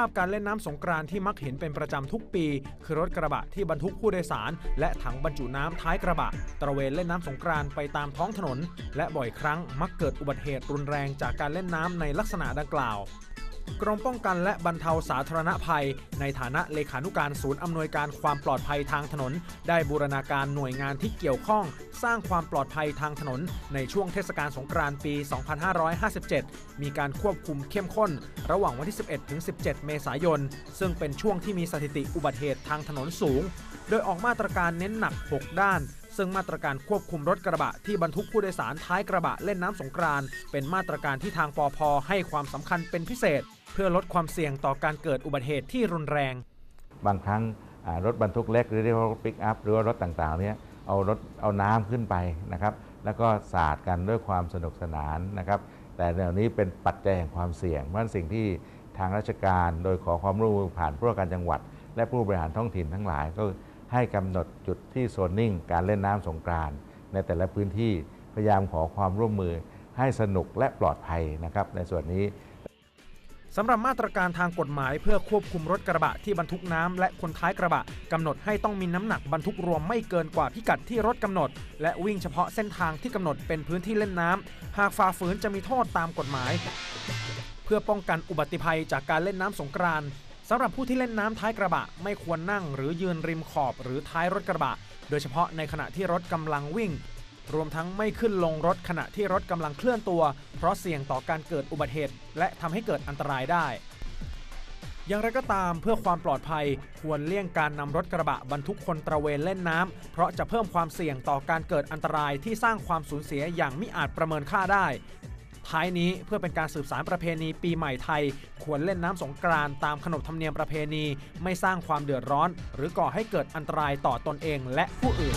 าพการเล่นน้ำสงกรานที่มักเห็นเป็นประจำทุกปี คือรถกระบะที่บรรทุกผู้โดยสาร และถังบรรจุน้ำท้ายกระบะ ตระเวนเล่นน้ำสงกรานไปตามท้องถนน และบ่อยครั้งมักเกิดอุบัติเหตุรุนแรงจากการเล่นน้ำในลักษณะดังกล่าว กรมป้องกันและบรรเทาสาธารณภัย ในฐานะเลขานุการศูนย์อำนวยการความปลอดภัยทางถนน ได้บูรณาการหน่วยงานที่เกี่ยวข้อง สร้างความปลอดภัยทางถนน ในช่วงเทศกาลสงกรานต์ปี 2557 มีการควบคุมเข้มข้น ระหว่างวันที่ 11 ถึง 17 เมษายน ซึ่งเป็นช่วงที่มีสถิติอุบัติเหตุทางถนนสูง โดยออกมาตรการเน้นหนัก 6 ด้าน ซึ่งมาตรการควบคุมรถกระบะที่บรรทุกผู้โดยสารท้ายกระบะเล่นน้ำสงกรานเป็นมาตรการที่ทางปอพให้ความสำคัญเป็นพิเศษ เพื่อลดความเสี่ยงต่อการเกิดอุบัติเหตุที่รุนแรง บางครั้งรถบรรทุกเล็กหรือเรียกว่ารถปิกอัพหรือว่ารถต่างๆเนี่ยเอารถเอาน้ำขึ้นไปนะครับ แล้วก็สาดกันด้วยความสนุกสนานนะครับ แต่เดี๋ยวนี้เป็นปัจจัยแห่งความเสี่ยงเพราะฉะนั้นสิ่งที่ทางราชการโดยขอความร่วมมือผ่านผู้ว่าการจังหวัด และผู้บริหารท้องถิ่นทั้งหลายก็ ให้กำหนดจุดที่โซนนิ่ง การเล่นน้ำสงกรานต์ในแต่ละพื้นที่พยายามขอความร่วมมือให้สนุกและปลอดภัยนะครับ ในส่วนนี้สำหรับมาตรการทางกฎหมายเพื่อควบคุมรถกระบะที่บรรทุกน้ำและคนท้ายกระบะกำหนดให้ต้องมีน้ำหนักบรรทุกรวมไม่เกินกว่าพิกัดที่รถกำหนด และวิ่งเฉพาะเส้นทางที่กำหนดเป็นพื้นที่เล่นน้ำหากฝ่าฝืนจะมีโทษตามกฎหมาย เพื่อป้องกันอุบัติภัยจากการเล่นน้ำสงกรานต์ สำหรับผู้ที่เล่นน้ำท้ายกระบะ ไม่ควรนั่งหรือยืนริมขอบหรือท้ายรถกระบะ โดยเฉพาะในขณะที่รถกำลังวิ่ง รวมทั้งไม่ขึ้นลงรถขณะที่รถกำลังเคลื่อนตัว เพราะเสี่ยงต่อการเกิดอุบัติเหตุ และทำให้เกิดอันตรายได้ อย่างไรก็ตามเพื่อความปลอดภัยควรเลี่ยงการนำรถกระบะบรรทุกคนตระเวนเล่นน้ำเพราะจะเพิ่มความเสี่ยงต่อการเกิดอันตรายที่สร้างความสูญเสียอย่างมิอาจประเมินค่าได้ ท้ายนี้เพื่อเป็นการสืบสารประเพณีปีใหม่ไทย ควรเล่นน้ำสงกรานต์ตามขนบธรรมเนียมประเพณี ไม่สร้างความเดือดร้อน หรือก่อให้เกิดอันตรายต่อตนเองและผู้อื่น